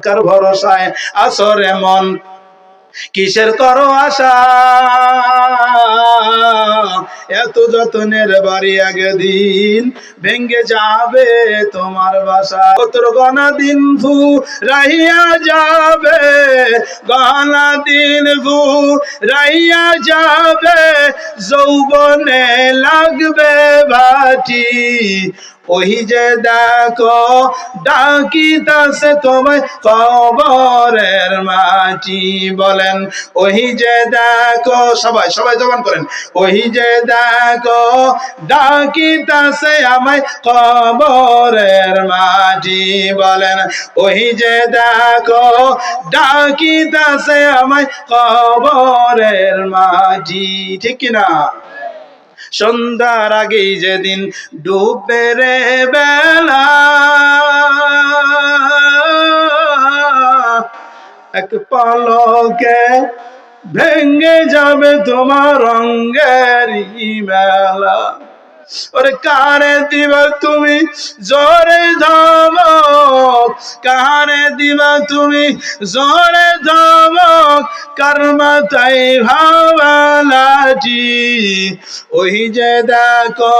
কার ভরসায় আসরে মন। কিসের করো আশা? এত যতনের বাড়ি আগে দিন ভেঙ্গে যাবে তোমার বাসা। কতর গনা দিন ভু রাহিয়া যাবে গনা দিন ভু রাইয়া যাবে যৌবনে লাগবে বাটি। ওই যে দেখো ডাকিতাছে তোমায় কবরের মাটি বলেন ওই যে দেখো সবাই সবাই জবান করেন ওই যে দেখো, ডাকিতাছে আমায় কবরের মাটি বলেন ওই যে দেখো, ডাকিতাছে আমায় কবরের মাটি। ঠিক কিনা সন্ধ্যার আগেই যেদিন ডুবে রে বেলা এক পালকে ভেঙ্গে যাবে তোমার রঙ্গের মেলা। ওরে কারে দিবা তুমি, জোরে ধমক। কারে দিবা তুমি, জোরে ধমক। কর্মা তাই ভাবালাটি? ওই যে দেখো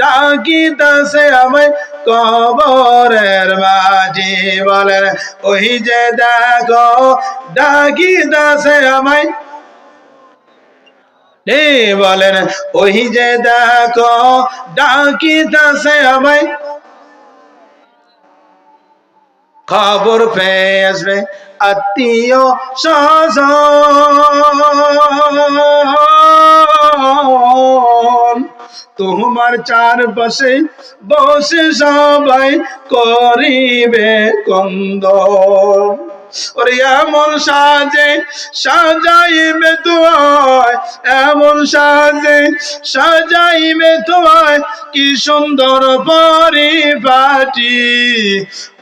ডাকি দাসে আমায় কবরের মাঝি বলেন, ওই যে দেখো দাসে আমায় রে বলেন, ওই যে দেখো ডাকিতাছে আমায়। খবর পেয়ে আসবে আত্মীয় স্বজন। তোমার চারপাশে বসে সবাই করিবে কন্দন ওরে এমন সাজে সাজাইবে তোমায় এমন সাজে সাজাইবে তোমায় কি সুন্দর পরিপাটি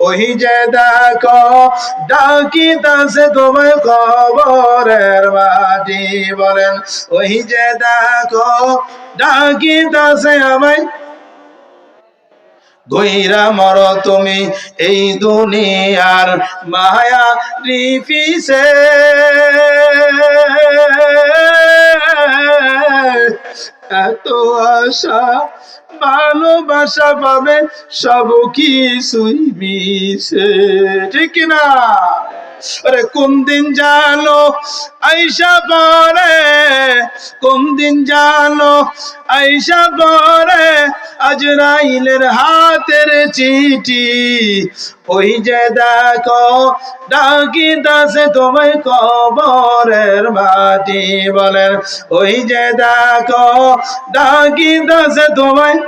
ওই যে দেখো ডাকিতাছে তোমায় খবরের মাটি বলেন। ওই যে দেখো ডাকিতাছে আমায় গইরা মর তুমি এই দুনিয়ার মায়া রিফিসে এত আশা, ভালোবাসা পাবে সব কিছুই মিশে। ঠিক না? আরে, কোন দিন জানো আইসা পরে? কোন দিন জানো আইসা পরে? আজরাইলের হাতের চিঠি। ওই যে দেখো ডাকি দাসে তোমায় কবরের মাটি বলেন। ওই যে দেখো ডাকি দাসে তোমায়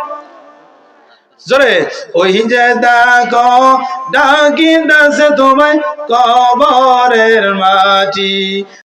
জোরে, ওই যে দেখো ডাকি দাসে তোমায় কবরের মাটি।